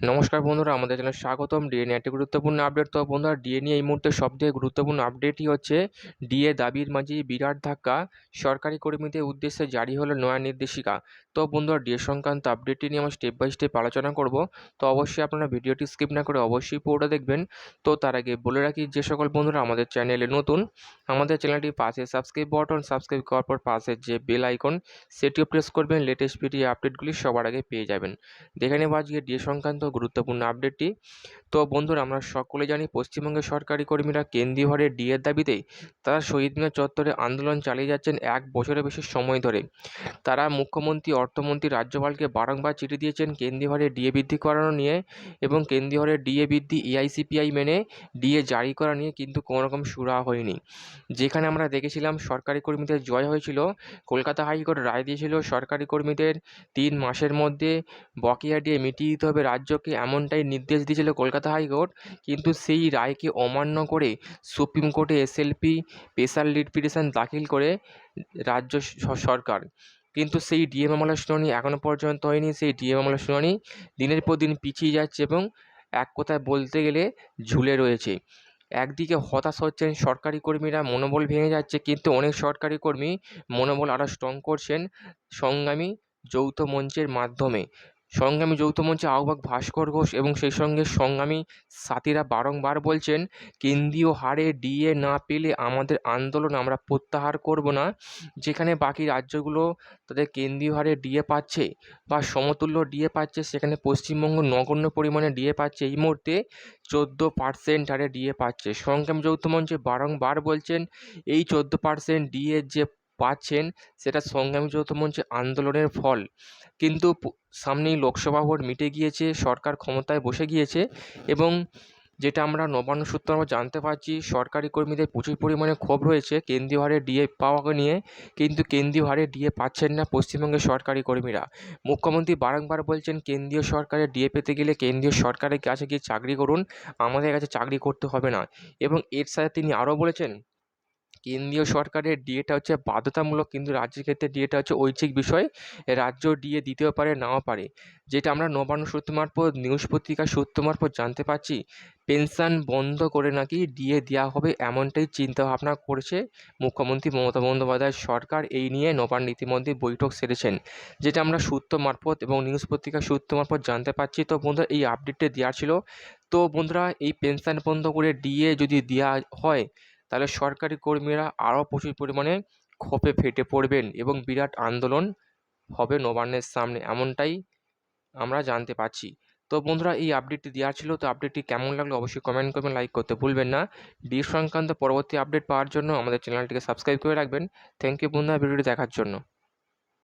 নমস্কার বন্ধুরা, আমাদের চ্যানেলে স্বাগতম। ডিএ নিয়ে একটি গুরুত্বপূর্ণ আপডেট তো বন্ধুরা ডিএ নিয়ে এই মুহূর্তে সবথেকে গুরুত্বপূর্ণ আপডেটই হচ্ছে ডিএ দাবির মাঝে বিরাট ধাক্কা। সরকারি কর্মীদের উদ্দেশ্যে জারি হলো নয়া নির্দেশিকা। তো বন্ধুরা ডিএ সংক্রান্ত আপডেটটি নিয়ে আমরা স্টেপ বাই স্টেপ আলোচনা করব। তো অবশ্যই আপনারা ভিডিওটি স্কিপ না করে অবশ্যই পুরোটা দেখবেন। তো তার আগে বলে রাখি, যে সকল বন্ধুরা আমাদের চ্যানেলে নতুন, আমাদের চ্যানেলটি পাশে সাবস্ক্রাইব বটন সাবস্ক্রাইব করার পর পাশে যে বেল আইকন সেটিও প্রেস করবেন। লেটেস্ট ভিডিও আপডেটগুলি সবার আগে পেয়ে যাবেন। দেখে নেব আজকে ডিএ সংক্রান্ত গুরুত্বপূর্ণ আপডেটটি তো বন্ধুরা, আমরা সকলে জানি পশ্চিমবঙ্গের সরকারি কর্মীরা কেন্দ্রীয় হারে ডিএর দাবিতে তারা শহীদ মিনার চত্বরে আন্দোলন চালিয়ে যাচ্ছেন এক বছরের বেশি সময় ধরে। তারা মুখ্যমন্ত্রী, অর্থমন্ত্রী, রাজ্যপালকে বারংবার চিঠি দিয়েছেন কেন্দ্রীয় হারে ডিএ বৃদ্ধি করানো নিয়ে এবং কেন্দ্রীয় হারে ডিএ বৃদ্ধি এআইসিপিআই মেনে ডিএ জারি করা নিয়ে কিন্তু কোনো রকম সুরা হয়নি। যেখানে আমরা দেখেছিলাম সরকারি কর্মীদের জয় হয়েছিল, কলকাতা হাইকোর্ট রায় দিয়েছিল সরকারি কর্মীদের তিন মাসের মধ্যে বকেয়া ডিএ মিটিয়ে দিতে হবে রাজ্যকে এমনটাই নির্দেশ দিয়েছিল কলকাতা হাইকোর্ট। কিন্তু সেই রায়কে অমান্য করে সুপ্রিম কোর্টে এসএলপি স্পেশাল লিড পিটিশন দাখিল করে রাজ্য সরকার। কিন্তু সেই ডিএ মামলার শুনানি এখনও পর্যন্ত হয়নি। সেই ডিএ মামলার শুনানি দিনের পর দিন পিছিয়ে যাচ্ছে এবং এক কথায় বলতে গেলে ঝুলে রয়েছে। একদিকে হতাশ হচ্ছেন সরকারি কর্মীরা, মনোবল ভেঙে যাচ্ছে, কিন্তু অনেক সরকারি কর্মী মনোবল আরও স্ট্রং করছেন সংগ্রামী যৌথ মঞ্চের মাধ্যমে। সংগ্রামী যৌথ মঞ্চের আহ্বায়ক ভাস্কর ঘোষ এবং সেই সঙ্গে সংগ্রামী সাথীরা বারংবার বলছেন, কেন্দ্রীয় হারে ডিএ না পেলে আমাদের আন্দোলন আমরা প্রত্যাহার করব না। যেখানে বাকি রাজ্যগুলো তাদের কেন্দ্রীয় হারে ডিএ পাচ্ছে বা সমতুল্য ডিএ পাচ্ছে, সেখানে পশ্চিমবঙ্গ নগণ্য পরিমাণে ডিএ পাচ্ছে, এই মুহূর্তে চোদ্দ পার্সেন্ট হারে ডিএ পাচ্ছে। সংগ্রাম যৌথ মঞ্চে বারংবার বলছেন, এই চোদ্দ পার্সেন্ট ডিএ যে পাচ্ছেন সেটা সংগ্রামী যৌথ মঞ্চের আন্দোলনের ফল। কিন্তু সামনেই লোকসভা ভোট মিটে গিয়েছে, সরকার ক্ষমতায় বসে গিয়েছে এবং যেটা আমরা নবান্ন সূত্র আমরা জানতে পারছি, সরকারি কর্মীদের প্রচুর পরিমাণে ক্ষোভ রয়েছে, কেন্দ্রীয় হারে ডিএ পাওয়াকে নিয়ে। কিন্তু কেন্দ্রীয় হারে ডিএ পাচ্ছেন না পশ্চিমবঙ্গের সরকারি কর্মীরা। মুখ্যমন্ত্রী বারংবার বলছেন, কেন্দ্রীয় সরকারের ডিএ পেতে গেলে কেন্দ্রীয় সরকারের কাছে গিয়ে চাকরি করুন, আমাদের কাছে চাকরি করতে হবে না। এবং এর সাথে তিনি আরও বলেছেন কেন্দ্রীয় সরকারের ডিএটা হচ্ছে বাধ্যতামূলক, কিন্তু রাজ্যের ক্ষেত্রে ডিএটা হচ্ছে ঐচ্ছিক বিষয়। রাজ্য ডিএ দিতেও পারে নাও পারে, যেটা আমরা নবান্ন সূত্র মারফত, নিউজ পত্রিকার সূত্র মারফত জানতে পারছি। পেনশন বন্ধ করে নাকি ডিএ দেওয়া হবে এমনটাই চিন্তাভাবনা করেছে মুখ্যমন্ত্রী মমতা বন্দ্যোপাধ্যায় সরকার। এই নিয়ে নবান্ন ইতিমধ্যে বৈঠক সেরেছেন, যেটা আমরা সূত্র মারফত এবং নিউজ পত্রিকার সূত্র মারফত জানতে পারছি। তো বন্ধুরা, এই আপডেটটা দেওয়ার ছিল। তো বন্ধুরা, এই পেনশন বন্ধ করে ডিএ যদি দেওয়া হয় তাহলে সরকারি কর্মীরা আরও প্রচুর পরিমাণে ক্ষোভে ফেটে পড়বেন এবং বিরাট আন্দোলন হবে নবান্নের সামনে, এমনটাই আমরা জানতে পারছি। তো বন্ধুরা, এই আপডেটটি দেওয়া ছিল, তো আপডেটটি কেমন লাগল অবশ্যই কমেন্ট করবেন লাইক করতে ভুলবেন না। ডি সংক্রান্ত পরবর্তী আপডেট পাওয়ার জন্য আমাদের চ্যানেলটিকে সাবস্ক্রাইব করে রাখবেন। থ্যাংক ইউ বন্ধুরা ভিডিওটি দেখার জন্য।